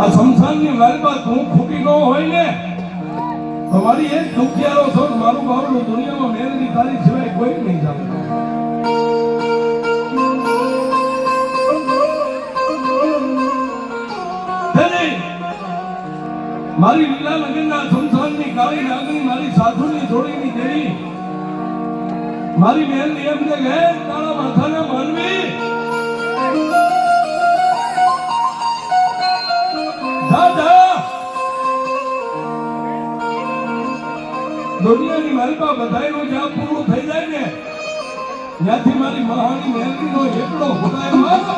આ સંસારની લાલબા તું ખૂટી ન હોય ને તમારી મારી એક દુખિયારો છો મારું બાવલું દુનિયામાં મેલની તારી સિવાય કોઈ નહીં જાણે. મારી લીલા નગરના સંસારની કાળી નાગની, મારી સાધુની જોડીની દેવી, મારી બહેન એમ કે તારા માથાના માનવી દુનિયાની મારી પાસે બધાયનું જ્યાં પૂરું થઈ જાય ને. ત્યાંથી મારી મહાની મેલડીનો એકડો ખોદાયો